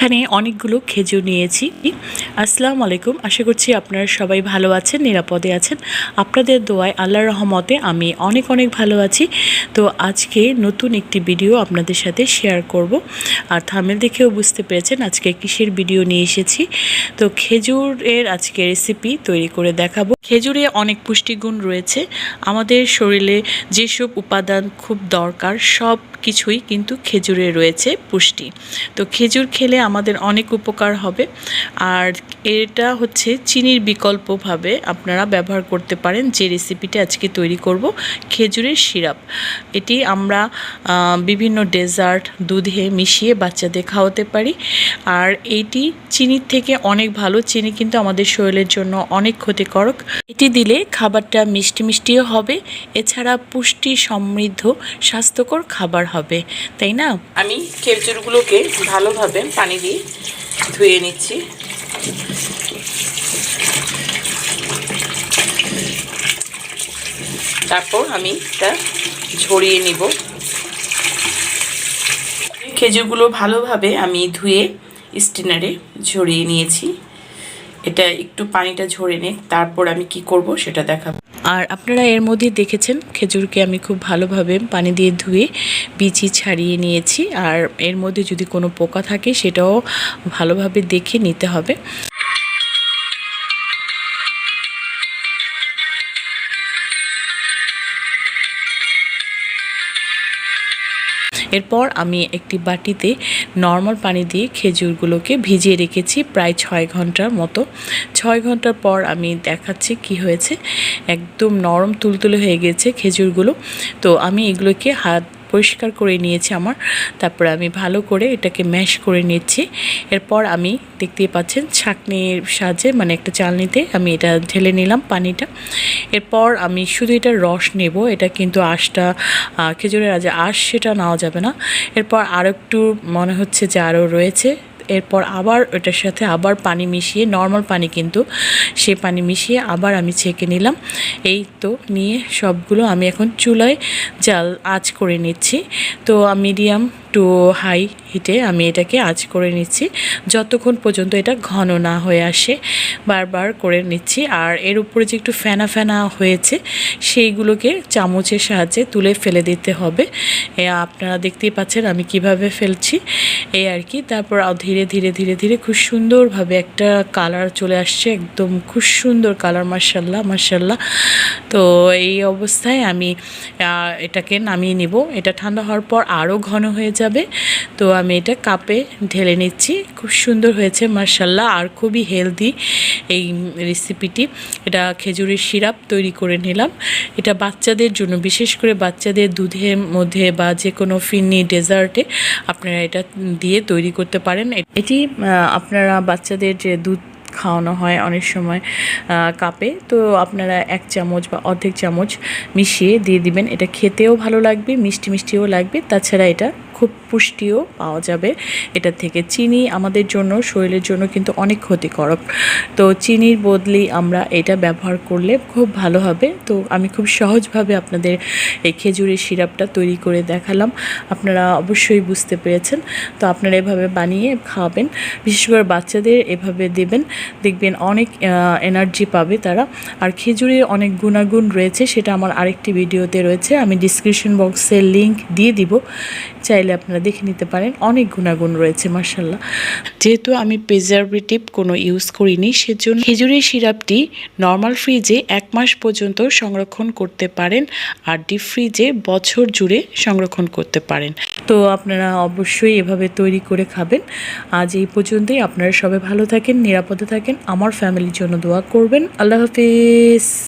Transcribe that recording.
এখানে অনেকগুলো খেজুর নিয়েছি। আসসালামু আলাইকুম। আশা করছি আপনারা সবাই ভালো আছেন, নিরাপদে আছেন। আপনাদের দোয়ায় আল্লাহর রহমতে আমি অনেক অনেক ভালো আছি। তো আজকে নতুন একটি ভিডিও আপনাদের সাথে শেয়ার করব। আর থামেল দেখেও বুঝতে পেরেছেন আজকে কিসের ভিডিও নিয়ে এসেছি। তো খেজুরের আজকে রেসিপি তৈরি করে দেখাবো। খেজুরে অনেক পুষ্টিগুণ রয়েছে। আমাদের শরীরে যেসব উপাদান খুব দরকার, সব কিছুই কিন্তু খেজুরে রয়েছে পুষ্টি। তো খেজুর খেলে আমাদের অনেক উপকার হবে। আর এটা হচ্ছে চিনির বিকল্পভাবে আপনারা ব্যবহার করতে পারেন যে রেসিপিটা আজকে তৈরি করব, খেজুরের সিরাপ। এটি আমরা বিভিন্ন ডেজার্ট দুধে মিশিয়ে বাচ্চাদের খাওয়াতে পারি। আর এটি চিনির থেকে অনেক ভালো, চিনি কিন্তু আমাদের শরীরের জন্য অনেক ক্ষতিকারক। এটি দিলে খাবারটা মিষ্টি মিষ্টিও হবে, এছাড়া পুষ্টি সমৃদ্ধ, স্বাস্থ্যকর খাবার হবে। তাই না? আমি খেজুরগুলোকে ভালোভাবে পানি দিয়ে ধুয়ে নিচ্ছি। তারপর আমি এটা ঝরিয়ে নিব। খেজুরগুলো ভালোভাবে আমি ধুয়ে স্টিনারে ঝরিয়ে নিয়েছি। এটা একটু পানিটা ঝরে নে তারপর আমি কি করব সেটা দেখাবো। আর আপনারা এর মধ্যে দেখেছেন, খেজুরকে আমি খুব ভালোভাবে পানি দিয়ে ধুয়ে বিচি ছাড়িয়ে নিয়েছি। আর এর মধ্যে যদি কোনো পোকা থাকে, সেটাও ভালোভাবে দেখে নিতে হবে। এরপর আমি একটি বাটিতে নর্মাল পানি দিয়ে খেজুরগুলোকে ভিজিয়ে রেখেছি প্রায় ছয় ঘণ্টার মতো। ছয় ঘণ্টার পর আমি দেখাচ্ছি কি হয়েছে। একদম নরম তুলতুলে হয়ে গেছে খেজুরগুলো। তো আমি এগুলোকে হাত পরিষ্কার করে নিয়েছি আমার। তারপরে আমি ভালো করে এটাকে ম্যাশ করে নিচ্ছি। এরপর আমি দেখতেই পাচ্ছেন ছাঁকনির সাহায্যে মানে একটা চালনিতে আমি এটা ঢেলে নিলাম পানিটা। এরপর আমি শুধু এটার রস নেব, এটা কিন্তু আঁশটা খেজুরের আজ আঁশ সেটা নেওয়া যাবে না। এরপর আরও একটু মনে হচ্ছে যে আরও রয়েছে। এরপর আবার ওটার সাথে আবার পানি মিশিয়ে নর্মাল পানি কিন্তু সে পানি মিশিয়ে আবার আমি ছেঁকে নিলাম। এই তো নিয়ে সবগুলো আমি এখন চুলায় জাল আঁচ করে নিচ্ছি। তো মিডিয়াম টু হাই হিটে আমি এটাকে আঁচ করে নিচ্ছি। যতক্ষণ পর্যন্ত এটা ঘন না হয়ে আসে, বারবার করে নিচ্ছি। আর এর উপরে যে একটু ফেনা ফেনা হয়েছে, সেইগুলোকে চামচের সাহায্যে তুলে ফেলে দিতে হবে। আপনারা দেখতেই পাচ্ছেন আমি কীভাবে ফেলছি। এই আর কি, তারপর ধীরে ধীরে ধীরে ধীরে খুব সুন্দরভাবে একটা কালার চলে আসছে, একদম খুব সুন্দর কালার মার্শাল্লাহ মার্শাল্লাহ তো এই অবস্থায় আমি এটাকে নামিয়ে নিব। এটা ঠান্ডা হওয়ার পর আরও ঘন হয়ে যাবে। তো আমি এটা কাপে ঢেলে নিচ্ছি। খুব সুন্দর হয়েছে মার্শাল্লাহ আর খুবই হেলদি এই রেসিপিটি। এটা খেজুরের সিরাপ তৈরি করে নিলাম। এটা বাচ্চাদের জন্য, বিশেষ করে বাচ্চাদের দুধের মধ্যে বা যে কোনো ফিন্নি ডেজার্টে আপনারা এটা দিয়ে তৈরি করতে পারেন। এটি আপনারা বাচ্চাদের যে দুধ খাওয়ানো হয় অনেক সময় কাপে। তো আপনারা এক চামচ বা অর্ধেক চামচ মিশিয়ে দিয়ে দিবেন। এটা খেতেও ভালো লাগবে, মিষ্টি মিষ্টিও লাগবে। তাছাড়া এটা খুব পুষ্টিও পাওয়া যাবে। এটা থেকে চিনি আমাদের জন্য, শরীরের জন্য কিন্তু অনেক ক্ষতিকারক। তো চিনির বদলি আমরা এটা ব্যবহার করলে খুব ভালো হবে। তো আমি খুব সহজভাবে আপনাদের এই খেজুরের সিরাপটা তৈরি করে দেখালাম। আপনারা অবশ্যই বুঝতে পেরেছেন। তো আপনারা এভাবে বানিয়ে খাওয়াবেন বিশেষ করে বাচ্চাদের এভাবে দেবেন। দেখবেন অনেক এনার্জি পাবে তারা। আর খেজুরের অনেক গুণাগুণ রয়েছে, সেটা আমার আরেকটি ভিডিওতে রয়েছে। আমি ডিসক্রিপশন বক্সে লিংক দিয়ে দিব। চাইলে আপনারা দেখে নিতে পারেন। অনেক গুণাগুণ রয়েছে মার্শাল্লাহ যেহেতু আমি প্রিজারভেটিভ কোনো ইউজ করিনি সেজন্য খেজুরের সিরাপটি নর্মাল ফ্রিজে এক মাস পর্যন্ত সংরক্ষণ করতে পারেন আর ডিপ ফ্রিজে বছর জুড়ে সংরক্ষণ করতে পারেন। তো আপনারা অবশ্যই এভাবে তৈরি করে খাবেন। আজ এই পর্যন্তই। আপনারা সবাই ভালো থাকেন নিরাপদে থাকেন। আমার ফ্যামিলির জন্য দোয়া করবেন। আল্লাহ হাফিজ।